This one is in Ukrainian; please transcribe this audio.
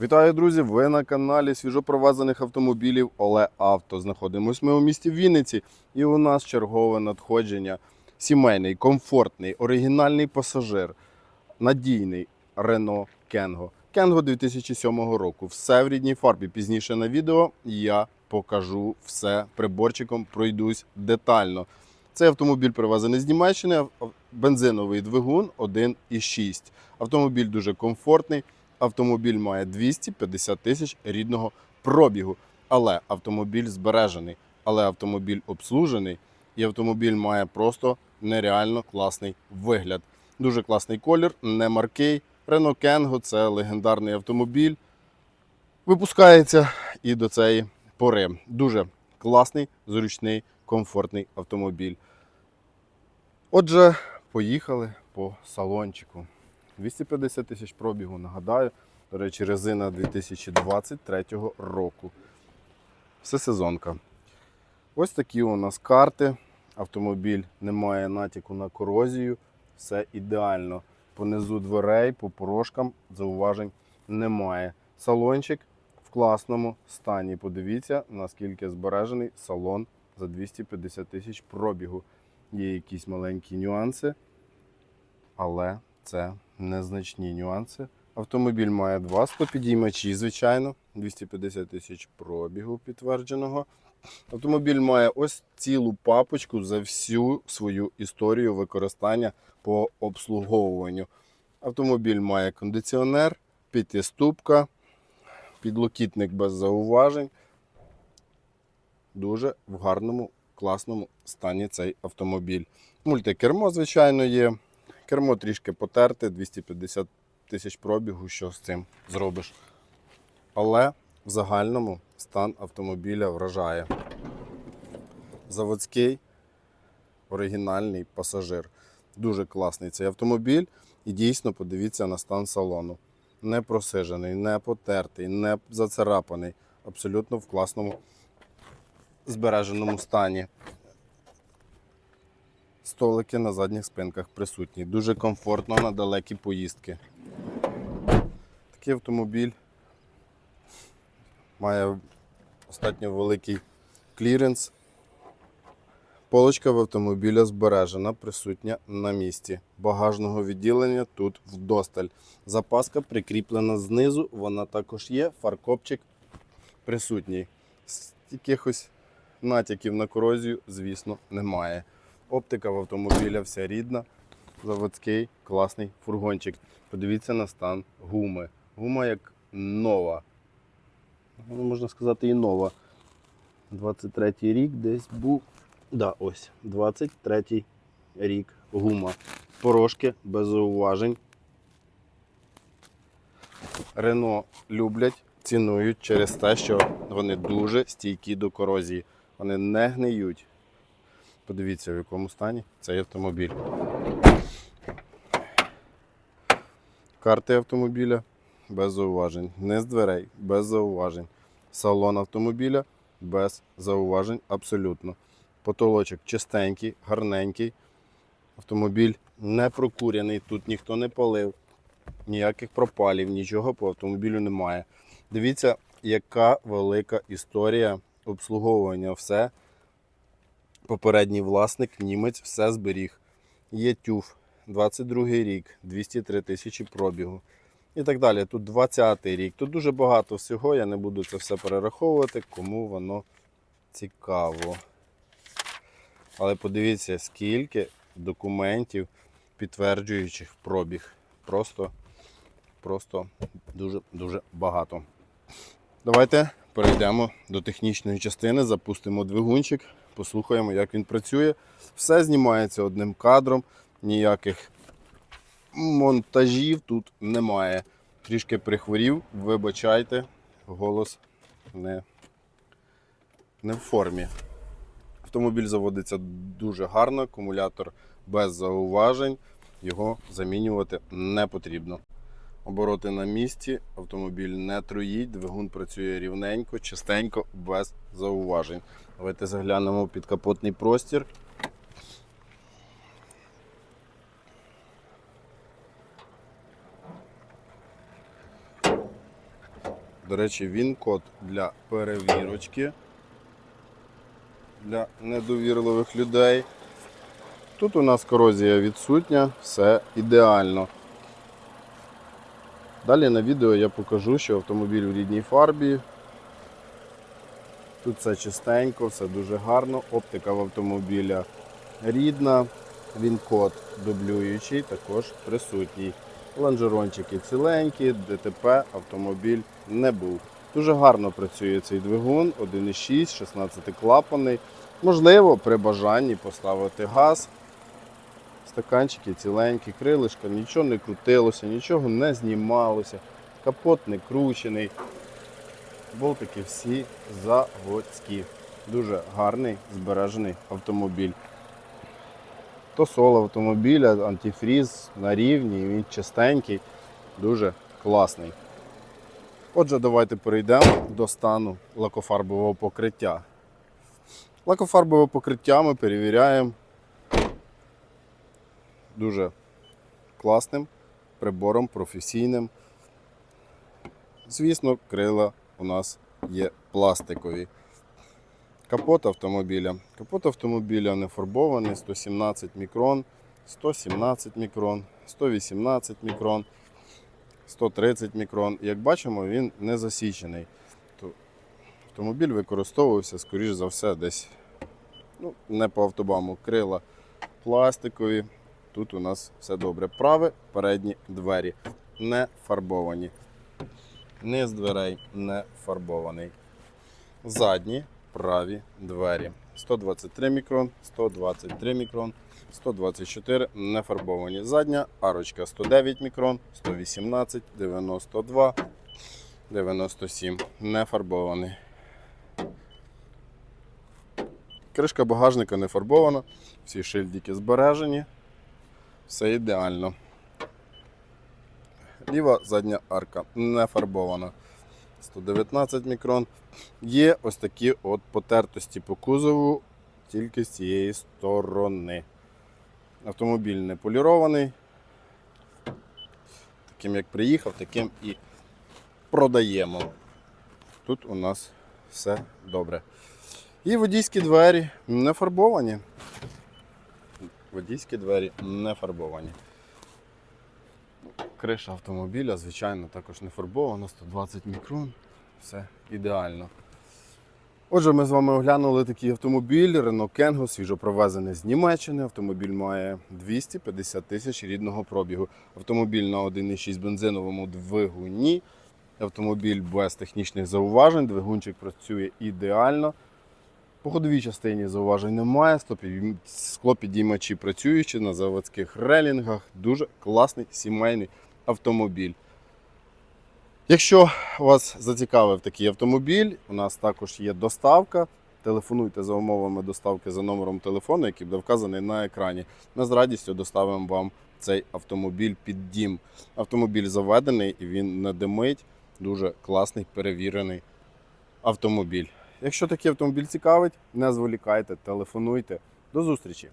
Вітаю, друзі! Ви на каналі свіжопровезених автомобілів Оле Авто. Знаходимось ми у місті Вінниці, і у нас чергове надходження. Сімейний, комфортний, оригінальний пасажир, надійний Renault Кенго. Кенго 2007 року. Все в рідній фарбі. Пізніше на відео я покажу все приборчиком, пройдусь детально. Цей автомобіль привезений з Німеччини, бензиновий двигун 1,6. Автомобіль дуже комфортний. Автомобіль має 250 тисяч рідного пробігу. Але автомобіль збережений, але автомобіль обслужений, і автомобіль має просто нереально класний вигляд. Дуже класний колір, не маркий. Renault Kangoo – це легендарний автомобіль. Випускається і до цієї пори. Дуже класний, зручний, комфортний автомобіль. Отже, поїхали по салончику. 250 тисяч пробігу, нагадаю. До речі, резина 2023 року. Все сезонка. Ось такі у нас карти. Автомобіль не має натяку на корозію. Все ідеально. Понизу дверей, по порожкам зауважень немає. Салончик в класному стані. Подивіться, наскільки збережений салон за 250 тисяч пробігу. Є якісь маленькі нюанси, але це незначні нюанси. Автомобіль має два склопідіймачі, звичайно, 250 тисяч пробігу підтвердженого. Автомобіль має ось цілу папочку за всю свою історію використання по обслуговуванню. Автомобіль має кондиціонер, п'ятиступка, підлокітник без зауважень. Дуже в гарному, класному стані цей автомобіль. Мультикермо, звичайно, є. Кермо трішки потерте, 250 тисяч пробігу, що з цим зробиш. Але в загальному стан автомобіля вражає. Заводський оригінальний пасажир. Дуже класний цей автомобіль. І дійсно подивіться на стан салону. Не просижений, не потертий, не зацарапаний. Абсолютно в класному збереженому стані. Столики на задніх спинках присутні. Дуже комфортно на далекі поїздки. Такий автомобіль має достатньо великий кліренс. Полочка в автомобіля збережена, присутня на місці. Багажного відділення тут вдосталь. Запаска прикріплена знизу, вона також є. Фаркопчик присутній. Якихось натяків на корозію, звісно, немає. Оптика в автомобіля вся рідна, заводський, класний фургончик. Подивіться на стан гуми. Гума як нова. Ну, можна сказати, і нова. 23-й рік десь був. Да, ось, 23-й рік гума. Порошки без зауважень. Рено люблять, цінують через те, що вони дуже стійкі до корозії. Вони не гниють. Подивіться, в якому стані цей автомобіль. Карти автомобіля без зауважень. Не з дверей, без зауважень. Салон автомобіля без зауважень абсолютно. Потолочок чистенький, гарненький. Автомобіль не прокуряний, тут ніхто не палив, ніяких пропалів, нічого по автомобілю немає. Дивіться, яка велика історія обслуговування. Все попередній власник, німець, все зберіг. Є тюф, 22 рік, 203 тисячі пробігу. І так далі. Тут 20 рік. Тут дуже багато всього. Я не буду це все перераховувати, кому воно цікаво. Але подивіться, скільки документів, підтверджуючих пробіг. Просто, просто дуже-дуже багато. Давайте перейдемо до технічної частини, запустимо двигунчик, послухаємо, як він працює. Все знімається одним кадром, ніяких монтажів тут немає. Трішки прихворів, вибачайте, голос не, не в формі. Автомобіль заводиться дуже гарно, акумулятор без зауважень, його замінювати не потрібно. Обороти на місці, автомобіль не троїть, двигун працює рівненько, чистенько, без зауважень. Давайте заглянемо в підкапотний простір. До речі, він код для перевірочки для недовірливих людей. Тут у нас корозія відсутня, все ідеально. Далі на відео я покажу, що автомобіль в рідній фарбі. Тут все чистенько, все дуже гарно. Оптика в автомобіля рідна. Він код дублюючий, також присутній. Лонжерончики ціленькі, ДТП автомобіль не був. Дуже гарно працює цей двигун, 1,6, 16 клапаний. Можливо, при бажанні поставити газ. Стаканчики ціленькі, крилишка, нічого не крутилося, нічого не знімалося, капот не кручений. Болтики всі заводські. Дуже гарний збережений автомобіль. Тосол автомобіля, антифріз на рівні, він чистенький, дуже класний. Отже, давайте перейдемо до стану лакофарбового покриття. Лакофарбове покриття ми перевіряємо дуже класним прибором, професійним. Звісно, крила у нас є пластикові. Капот автомобіля. Капот автомобіля не фарбований 117 мікрон, 117 мікрон, 118 мікрон, 130 мікрон. Як бачимо, він не засічений. Автомобіль використовувався, скоріш за все, десь ну, не по автобаму. Крила пластикові. Тут у нас все добре. Праве, передні двері не фарбовані. Низ дверей не фарбований. Задні праві двері. 123 мікрон, 123 мікрон, 124 не фарбовані. Задня арочка 109 мікрон, 118, 92, 97 не фарбований. Кришка багажника не фарбована, всі шильдики збережені. Все ідеально. Ліва задня арка не фарбована. 119 мікрон. Є ось такі от потертості по кузову тільки з цієї сторони. Автомобіль не полірований. Таким як приїхав, таким і продаємо. Тут у нас все добре. І водійські двері не фарбовані. Водійські двері не фарбовані. Криша автомобіля, звичайно, також не фарбована, 120 мікрон. Все ідеально. Отже, ми з вами оглянули такий автомобіль Renault Kengo, свіжопровезений з Німеччини. Автомобіль має 250 тисяч рідного пробігу. Автомобіль на 1,6 бензиновому двигуні. Автомобіль без технічних зауважень. Двигунчик працює ідеально. По ходовій частині зауважень немає. Стопі- Склопідіймачі працюючі на заводських релінгах. Дуже класний сімейний автомобіль. Якщо вас зацікавив такий автомобіль, у нас також є доставка. Телефонуйте за умовами доставки за номером телефону, який буде вказаний на екрані. Ми з радістю доставимо вам цей автомобіль під дім. Автомобіль заведений і він не димить. Дуже класний, перевірений автомобіль. Якщо такий автомобіль цікавить, не зволікайте, телефонуйте. До зустрічі!